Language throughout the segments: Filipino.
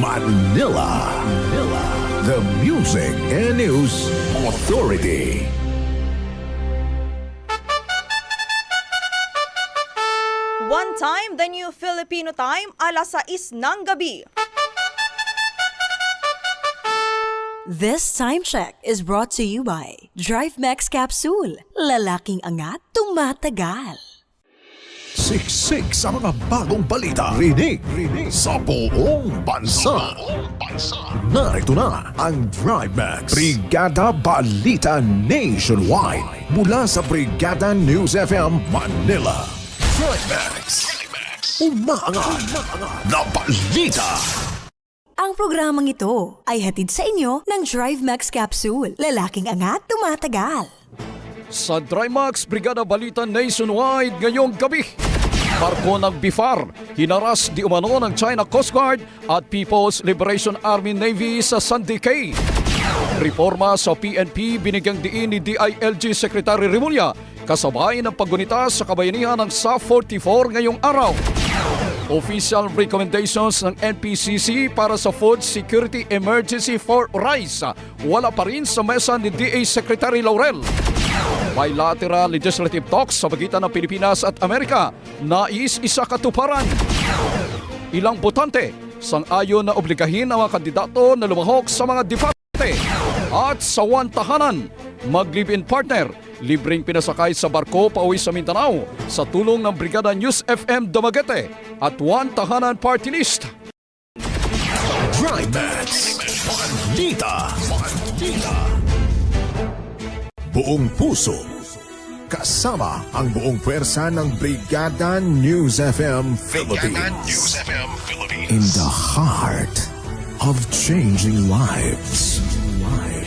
Manila. Manila. The Music and News Authority. One time, the new Filipino time, alas 6 ng gabi. This time check is brought to you by Drive Max Capsule. Lalaking angat, tumatagal. Siksik sa mga bagong balita. Rinig, rinig sa buong bansa. Narito na ang Drive Max. Brigada Balita Nationwide. Mula sa Brigada News FM Manila. Drive Max. Umaangat na balita. Ang programang ito ay hatid sa inyo ng Drive Max Capsule. Lalaking angat, tumatagal. Sa Drymax Brigada Balita Nationwide ngayong gabi. Barko ng Bifar, hinaras di umano ng China Coast Guard at People's Liberation Army Navy sa Sandy Cay. Reforma sa PNP binigyang diin ni DILG Secretary Remulla kasabay ng paggunita sa kabayanihan ng SA 44 ngayong araw. Official recommendations ng NPCC para sa Food Security Emergency for Rice wala pa rin sa mesa ni DA Secretary Laurel. Bilateral legislative talks sa pagitan ng Pilipinas at Amerika nais isa katuparan. Ilang botante sang-ayon na obligahin ang mga kandidato na lumahok sa mga debate at sa one tahanan mag-live-in partner libreng pinasakay sa barko pauwi sa Mindanao sa tulong ng Brigada News FM Dumaguete at one tahanan party list. Buong puso. Kasama ang buong pwersa ng Brigada News FM Philippines. In the heart of changing lives.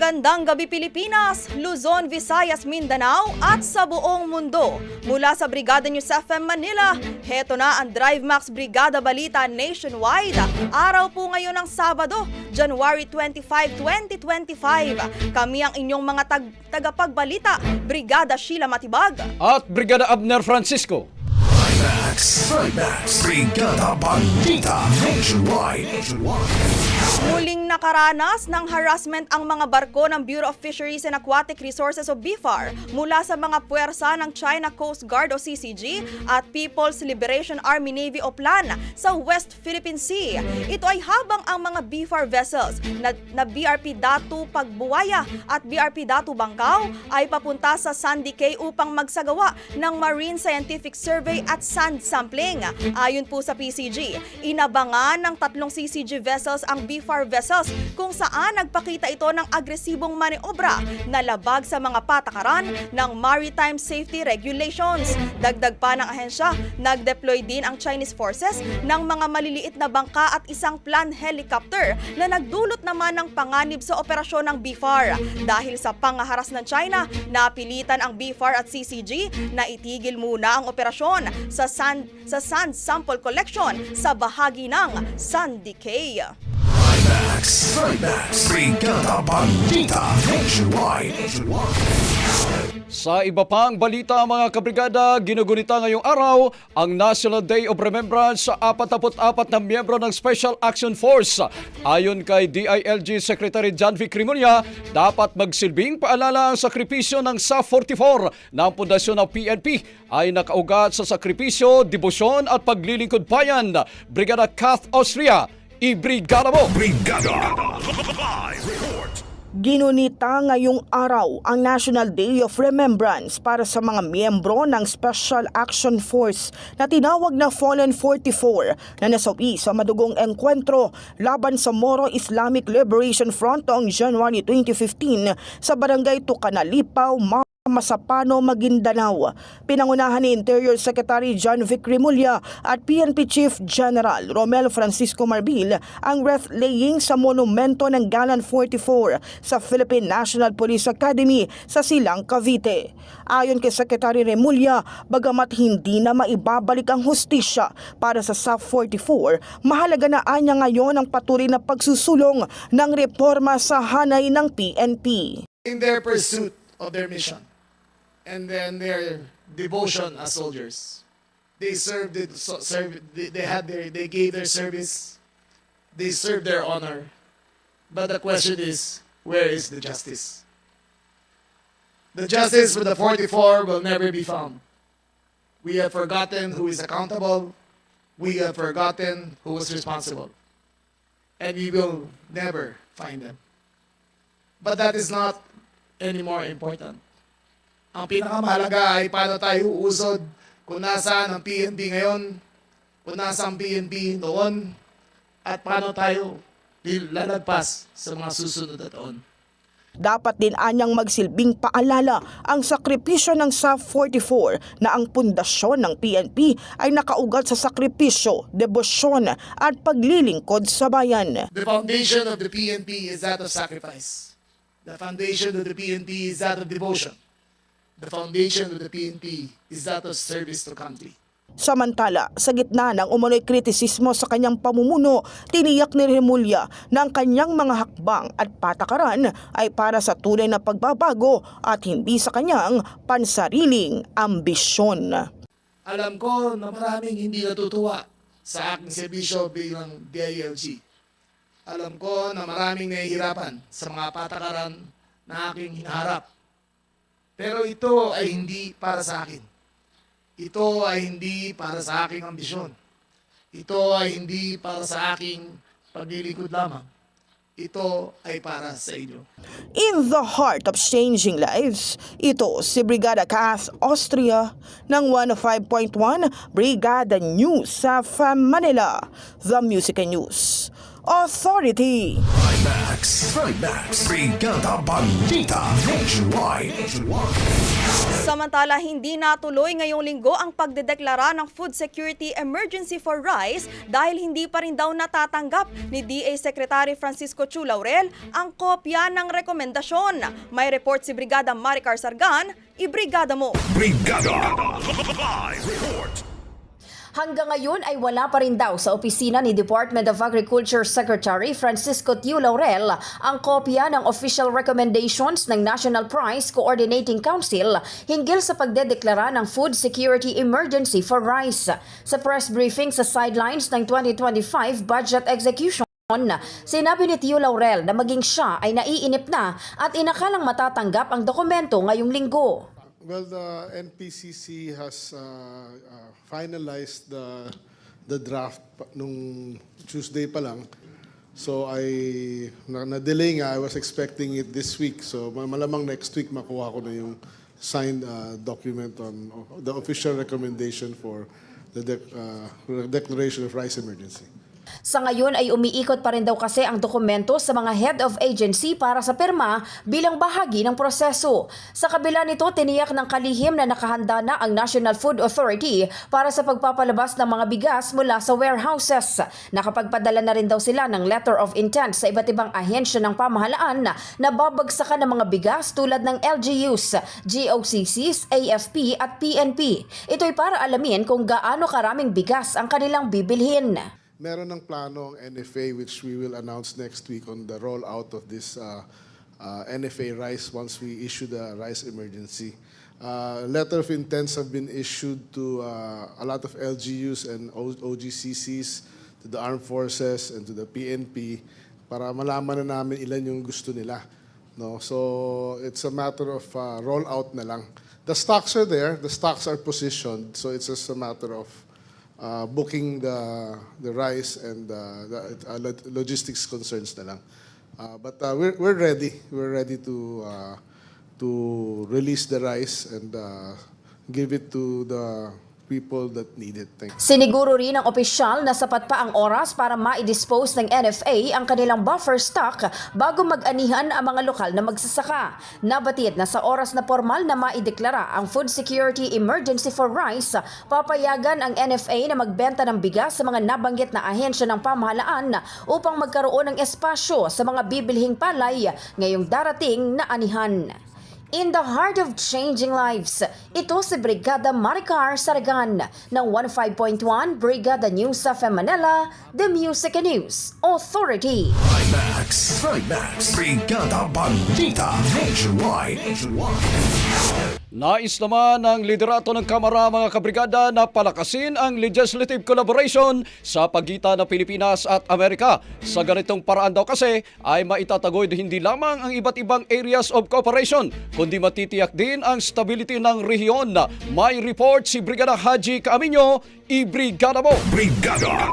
Magandang gabi Pilipinas, Luzon, Visayas, Mindanao at sa buong mundo. Mula sa Brigada News FM Manila, heto na ang Drive Max Brigada Balita Nationwide. Araw po ngayon ng Sabado, January 25, 2025. Kami ang inyong mga tag tagapagbalita, Brigada Sheila Matibag. At Brigada Abner Francisco. Max. Max. Brigada Balita Nationwide. Muling nakaranas ng harassment ang mga barko ng Bureau of Fisheries and Aquatic Resources o BFAR mula sa mga puwersa ng China Coast Guard o CCG at People's Liberation Army Navy o PLAN sa West Philippine Sea. Ito ay habang ang mga BFAR vessels na, na BRP Datu Pagbuwaya at BRP Datu Bangkaw ay papunta sa Sandy Cay upang magsagawa ng Marine Scientific Survey at sand sampling. Ayon po sa PCG, inabangan ng tatlong CCG vessels ang BFAR vessel Plus kung saan nagpakita ito ng agresibong maniobra na labag sa mga patakaran ng Maritime Safety Regulations. Dagdag pa ng ahensya, nag-deploy din ang Chinese forces ng mga maliliit na bangka at isang planned helicopter na nagdulot naman ng panganib sa operasyon ng BFAR. Dahil sa pangaharas ng China, napilitan ang BFAR at CCG na itigil muna ang operasyon sa sand, sa sand sample collection sa bahagi ng Sandy Cay. Max, Max, Brigada Balita Nationwide. Sa iba pang balita mga kabrigada, ginugunita ngayong araw ang National Day of Remembrance sa 44 na miyembro ng Special Action Force. Ayon kay DILG Secretary John V. Crimonia, dapat magsilbing paalala ang sakripisyo ng SA-44 ng pundasyon ng PNP ay nakaugat sa sakripisyo, debosyon at paglilingkod bayan. Brigada Kath Austria, ibrigada mo! Brigada Live Report. Ginunita ngayong araw ang National Day of Remembrance para sa mga miyembro ng Special Action Force na tinawag na Fallen 44 na nasawi sa madugong engkwentro laban sa Moro Islamic Liberation Front noong January 2015 sa barangay Tucanalipaw, Masapano, Maguindanao. Pinangunahan ni Interior Secretary John Vic Rimulya at PNP Chief General Romel Francisco Marbil ang wreath-laying sa monumento ng Galan 44 sa Philippine National Police Academy sa Silang, Cavite. Ayon kay Secretary Remulla, bagamat hindi na maibabalik ang hustisya para sa SAF 44, mahalaga na anya ngayon ang patuloy na pagsusulong ng reforma sa hanay ng PNP. in their pursuit of their mission and then their devotion as soldiers. They served, so, serve, they, they had their, they gave their service, they served their honor. But the question is, where is the justice? The justice for the 44 will never be found. We have forgotten who is accountable. We have forgotten who was responsible. And we will never find them. But that is not any more important. Ang pinakamahalaga ay paano tayo uusod kung nasaan ang PNP ngayon, kung nasaan ang PNP noon, at paano tayo lalagpas sa mga susunod na taon. Dapat din anyang magsilbing paalala ang sakripisyo ng SAF 44 na ang pundasyon ng PNP ay nakaugat sa sakripisyo, debosyon at paglilingkod sa bayan. The foundation of the PNP is that of sacrifice. The foundation of the PNP is that of devotion. The foundation of the PNP is that of service to country. Samantala, sa gitna ng umunoy kritisismo sa kanyang pamumuno, tiniyak ni Remulla na ang kanyang mga hakbang at patakaran ay para sa tunay na pagbabago at hindi sa kanyang pansariling ambisyon. Alam ko na maraming hindi natutuwa sa aking serbisyo bilang DILG. Alam ko na maraming nahihirapan sa mga patakaran na aking hinaharap. Pero ito ay hindi para sa akin. Ito ay hindi para sa aking ambisyon. Ito ay hindi para sa aking paglilingkod lamang. Ito ay para sa inyo. In the heart of changing lives, ito si Brigada Cass Austria ng 105.1 Brigada News sa Manila, The Music and News Authority. Max, Max, Brigada Balita Nationwide. Samantala, hindi natuloy ngayong linggo ang pagdedeklara ng Food Security Emergency for Rice dahil hindi pa rin daw natatanggap ni DA Secretary Francisco Chu Laurel ang kopya ng rekomendasyon. May report si Brigada Maricar Sargan, ibrigada mo. Brigada Live Report. Hanggang ngayon ay wala pa rin daw sa opisina ni Department of Agriculture Secretary Francisco Tiu Laurel ang kopya ng official recommendations ng National Price Coordinating Council hinggil sa pagdedeklara ng food security emergency for rice. Sa press briefing sa sidelines ng 2025 budget execution, Sinabi ni Tio Laurel na maging siya ay naiinip na at inakalang matatanggap ang dokumento ngayong linggo. Well, the NPCC has uh, uh, finalized the the draft nung Tuesday pa lang. So I na, na-delay nga, I was expecting it this week. So ma- malamang next week makuha ko na yung signed uh, document on the official recommendation for the dec- uh, declaration of rice emergency. Sa ngayon ay umiikot pa rin daw kasi ang dokumento sa mga head of agency para sa pirma bilang bahagi ng proseso. Sa kabila nito, tiniyak ng kalihim na nakahanda na ang National Food Authority para sa pagpapalabas ng mga bigas mula sa warehouses. Nakapagpadala na rin daw sila ng letter of intent sa iba't ibang ahensya ng pamahalaan na babagsakan ng mga bigas tulad ng LGUs, GOCCs, AFP at PNP. Ito'y para alamin kung gaano karaming bigas ang kanilang bibilhin. Meron ng plano ang NFA which we will announce next week on the rollout of this uh, uh, NFA rice once we issue the rice emergency. Uh, letter of intents have been issued to uh, a lot of LGUs and OGCCs, to the armed forces and to the PNP para malaman na namin ilan yung gusto nila. No? So it's a matter of uh, rollout na lang. The stocks are there, the stocks are positioned, so it's just a matter of uh, booking the the rice and uh, the uh, lo- logistics concerns na lang. Uh, but uh, we're we're ready. We're ready to uh, to release the rice and uh, give it to the people that need it. Thank you. Siniguro rin ng opisyal na sapat pa ang oras para ma-dispose ng NFA ang kanilang buffer stock bago mag-anihan ang mga lokal na magsasaka. Nabatid na sa oras na formal na maideklara ang food security emergency for rice, papayagan ang NFA na magbenta ng bigas sa mga nabanggit na ahensya ng pamahalaan upang magkaroon ng espasyo sa mga bibilhing palay ngayong darating na anihan. In the heart of changing lives, ito si Brigada Maricar Saragan ng 15.1 Brigada News of Manila, The Music and News Authority. Max, Max, Brigada Balita, Nationwide. Nais naman ng liderato ng Kamara mga kabrigada na palakasin ang legislative collaboration sa pagitan ng Pilipinas at Amerika. Sa ganitong paraan daw kasi ay maitataguyod hindi lamang ang iba't ibang areas of cooperation, kundi matitiyak din ang stability ng rehiyon. May report si Brigada Haji Kaaminyo, i-brigada mo! Brigada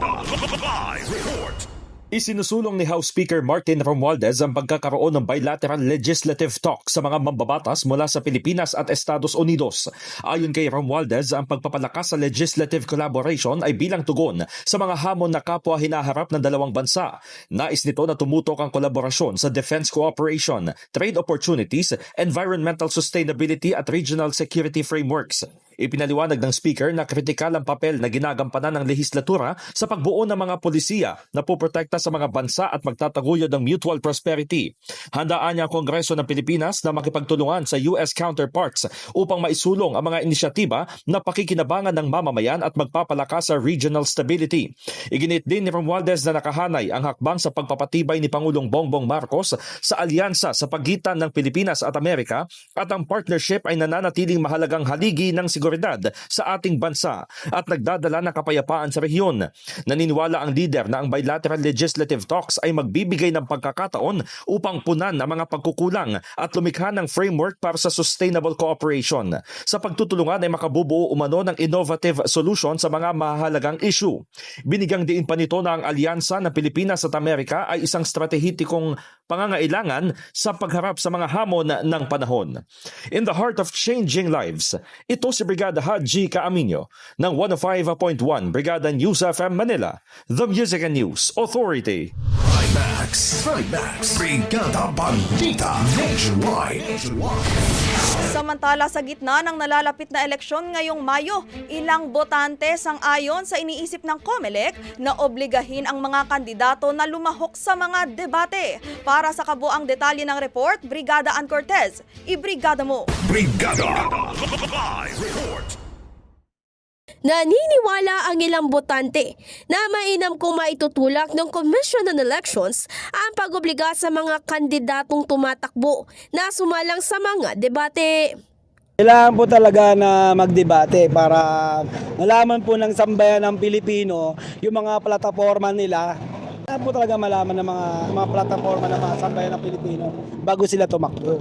Live Report. Isinusulong ni House Speaker Martin Romualdez ang pagkakaroon ng bilateral legislative talk sa mga mambabatas mula sa Pilipinas at Estados Unidos. Ayon kay Romualdez, ang pagpapalakas sa legislative collaboration ay bilang tugon sa mga hamon na kapwa hinaharap ng dalawang bansa. Nais nito na tumutok ang kolaborasyon sa defense cooperation, trade opportunities, environmental sustainability at regional security frameworks. Ipinaliwanag ng speaker na kritikal ang papel na ginagampanan ng lehislatura sa pagbuo ng mga polisiya na puprotekta sa mga bansa at magtataguyod ng mutual prosperity. Handaan niya ang Kongreso ng Pilipinas na makipagtulungan sa US counterparts upang maisulong ang mga inisyatiba na pakikinabangan ng mamamayan at magpapalakas sa regional stability. Iginit din ni Romualdez na nakahanay ang hakbang sa pagpapatibay ni Pangulong Bongbong Marcos sa alyansa sa pagitan ng Pilipinas at Amerika at ang partnership ay nananatiling mahalagang haligi ng seguridad sa ating bansa at nagdadala ng kapayapaan sa rehiyon. Naniniwala ang leader na ang bilateral legislative talks ay magbibigay ng pagkakataon upang punan ang mga pagkukulang at lumikha ng framework para sa sustainable cooperation. Sa pagtutulungan ay makabubuo umano ng innovative solution sa mga mahalagang issue. Binigang diin pa nito na ang alyansa ng Pilipinas at Amerika ay isang stratehitikong pangangailangan sa pagharap sa mga hamon ng panahon. In the heart of changing lives, ito si Brigada Haji Kaaminyo ng 105.1 Brigada News FM Manila, The Music and News Authority. Max, Max, Brigada Balita, Nationwide. Samantala sa gitna ng nalalapit na eleksyon ngayong Mayo, ilang botante sang ayon sa iniisip ng COMELEC na obligahin ang mga kandidato na lumahok sa mga debate. Para sa kabuang detalye ng report, Brigada Ann Cortez, ibrigada mo! Brigada Live Report. Naniniwala ang ilang botante na mainam kung maitutulak ng Commission on Elections ang pag-obliga sa mga kandidatong tumatakbo na sumalang sa mga debate. Kailangan po talaga na magdebate para malaman po ng sambayan ng Pilipino yung mga plataforma nila. Kailangan po talaga malaman ng mga, mga plataforma ng mga sambayan ng Pilipino bago sila tumakbo.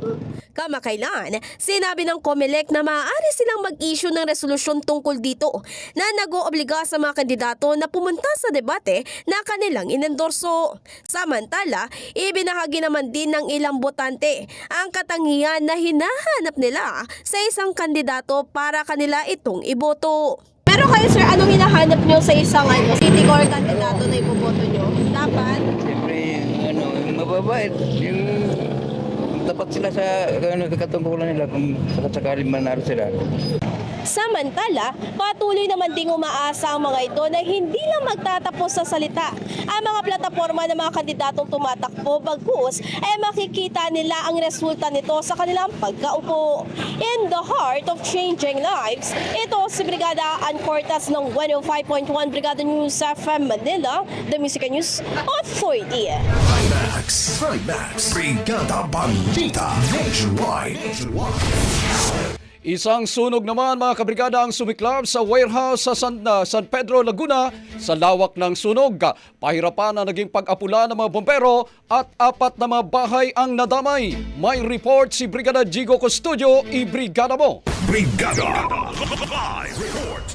Kamakailan, sinabi ng COMELEC na maaari silang mag-issue ng resolusyon tungkol dito na nag-oobliga sa mga kandidato na pumunta sa debate na kanilang inendorso. Samantala, ibinahagi naman din ng ilang botante ang katangian na hinahanap nila sa isang kandidato para kanila itong iboto. Pero kayo sir, anong hinahanap nyo sa isang ano, city core kandidato na iboboto nyo? Dapat? Siyempre, ano, mababait, yung dapat sila sa ano, katungkulan nila kung sakaling manalo sila. Samantala, patuloy naman ding umaasa ang mga ito na hindi lang magtatapos sa salita. Ang mga plataforma ng mga kandidatong tumatakbo bagkus ay makikita nila ang resulta nito sa kanilang pagkaupo. In the heart of changing lives, ito si Brigada Ann Cortas ng 105.1 Brigada News FM Manila, The Music News Authority. Max, Max, Brigada Balita Nationwide. Isang sunog naman mga kabrigada ang sumiklab sa warehouse sa San, uh, San Pedro, Laguna sa lawak ng sunog. Pahirapan na naging pag-apula ng mga bombero at apat na mga bahay ang nadamay. May report si Brigada Jigo Custodio, i-brigada mo. Brigada Live Report.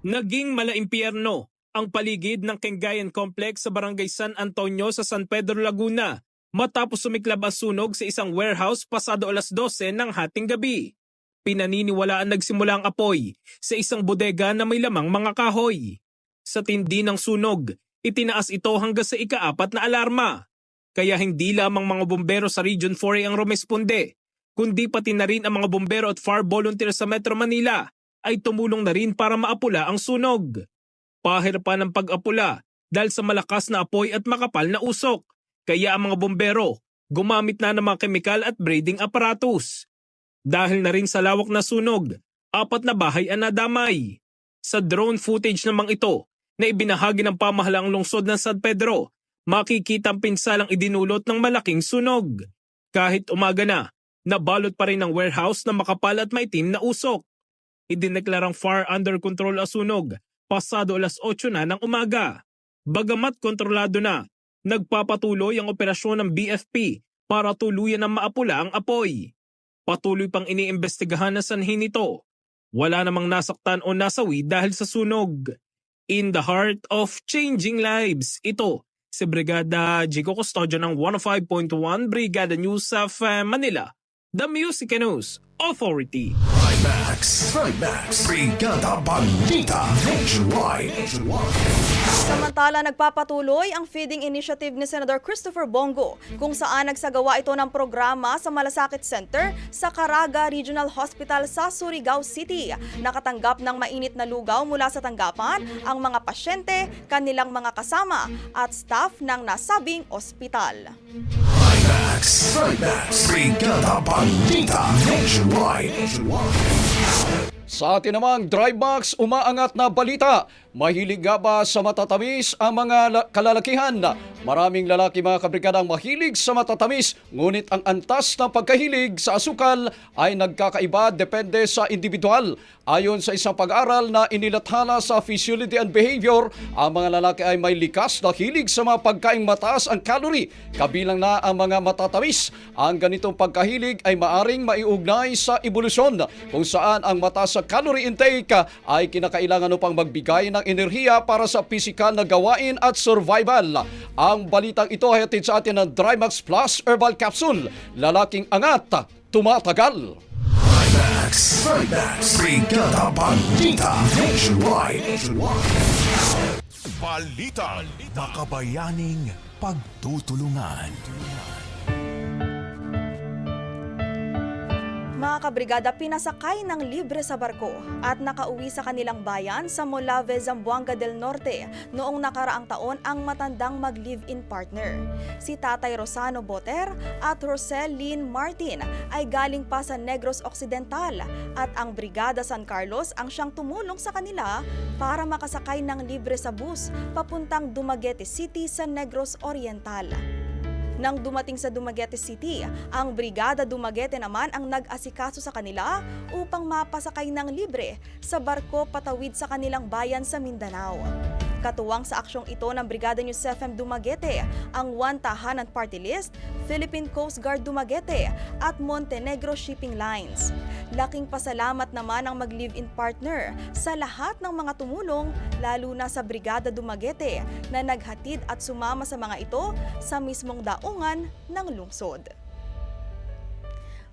Naging malaimpyerno ang paligid ng Kengayan Complex sa Barangay San Antonio sa San Pedro, Laguna matapos sumiklab ang sunog sa isang warehouse pasado alas 12 ng hating gabi. Pinaniniwalaan nagsimula ang apoy sa isang bodega na may lamang mga kahoy. Sa tindi ng sunog, itinaas ito hanggang sa ikaapat na alarma. Kaya hindi lamang mga bombero sa Region 4 ang rumesponde, kundi pati na rin ang mga bombero at fire volunteer sa Metro Manila ay tumulong na rin para maapula ang sunog. Pahirapan ang pag-apula dahil sa malakas na apoy at makapal na usok. Kaya ang mga bombero gumamit na ng mga kemikal at breathing apparatus. Dahil na rin sa lawak na sunog, apat na bahay ang nadamay. Sa drone footage namang ito na ibinahagi ng pamahalaang lungsod ng San Pedro, makikita ang pinsalang idinulot ng malaking sunog. Kahit umaga na, nabalot pa rin ang warehouse na makapal at maitim na usok. Idineklarang far under control ang sunog, pasado alas 8 na ng umaga. Bagamat kontrolado na, nagpapatuloy ang operasyon ng BFP para tuluyan ang maapula ang apoy. Patuloy pang iniimbestigahan na sanhin nito. Wala namang nasaktan o nasawi dahil sa sunog. In the heart of changing lives, ito si Brigada Jigo Custodio ng 105.1 Brigada News of Manila, The Music News Authority. Max, Max, Brigada Balita Nationwide. Samantala, nagpapatuloy ang feeding initiative ni Senator Christopher Bongo kung saan nagsagawa ito ng programa sa Malasakit Center sa Caraga Regional Hospital sa Surigao City. Nakatanggap ng mainit na lugaw mula sa tanggapan ang mga pasyente, kanilang mga kasama at staff ng nasabing ospital. Max, Max, Brigada Balita Nationwide. Sa atin namang Max, umaangat na balita. Mahilig nga ba sa matatamis ang mga la- kalalakihan? Maraming lalaki mga kabrigada ang mahilig sa matatamis, ngunit ang antas ng pagkahilig sa asukal ay nagkakaiba depende sa individual. Ayon sa isang pag-aral na inilathala sa Physiology and Behavior, ang mga lalaki ay may likas na hilig sa mga pagkaing mataas ang calorie, kabilang na ang mga matatamis. Ang ganitong pagkahilig ay maaring maiugnay sa ebolusyon kung saan ang mataas sa calorie intake ay kinakailangan upang magbigay ng enerhiya para sa pisikal na gawain at survival. Ang balitang ito ay hatid sa atin ng Drymax Plus Herbal Capsule. Lalaking angat, tumatagal. Max, Max, Brigada Balita Nationwide. Balita. Makabayaning pagtutulungan. Mga kabrigada, pinasakay ng libre sa barko at nakauwi sa kanilang bayan sa Molave, Zamboanga del Norte noong nakaraang taon ang matandang mag-live-in partner. Si Tatay Rosano Boter at Rosel Lynn Martin ay galing pa sa Negros Occidental at ang Brigada San Carlos ang siyang tumulong sa kanila para makasakay ng libre sa bus papuntang Dumaguete City sa Negros Oriental. Nang dumating sa Dumaguete City, ang Brigada Dumaguete naman ang nag-asikaso sa kanila upang mapasakay ng libre sa barko patawid sa kanilang bayan sa Mindanao. Katuwang sa aksyong ito ng Brigada News FM Dumaguete, ang One Tahanan Party List, Philippine Coast Guard Dumaguete at Montenegro Shipping Lines. Laking pasalamat naman ang mag-live-in partner sa lahat ng mga tumulong, lalo na sa Brigada Dumaguete na naghatid at sumama sa mga ito sa mismong daungan ng lungsod.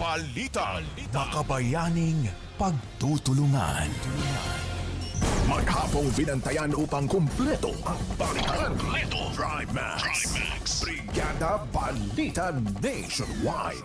Balita. Makabayaning pagtutulungan. Maghapong binantayan upang kumpleto ang balitan. Drive Max. Brigada Balita Nationwide.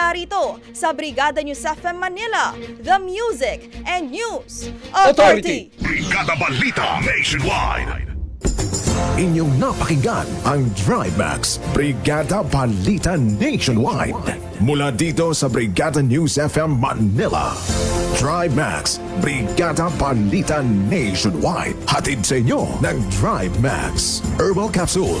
Mula rito sa Brigada News FM Manila, The Music and News Authority. Brigada Balita Nationwide. Inyong napakinggan ang Drive Max Brigada Balita Nationwide. Mula dito sa Brigada News FM Manila. Drive Max Brigada Balita Nationwide. Hatid sa inyo ng Drive Max Herbal Capsule.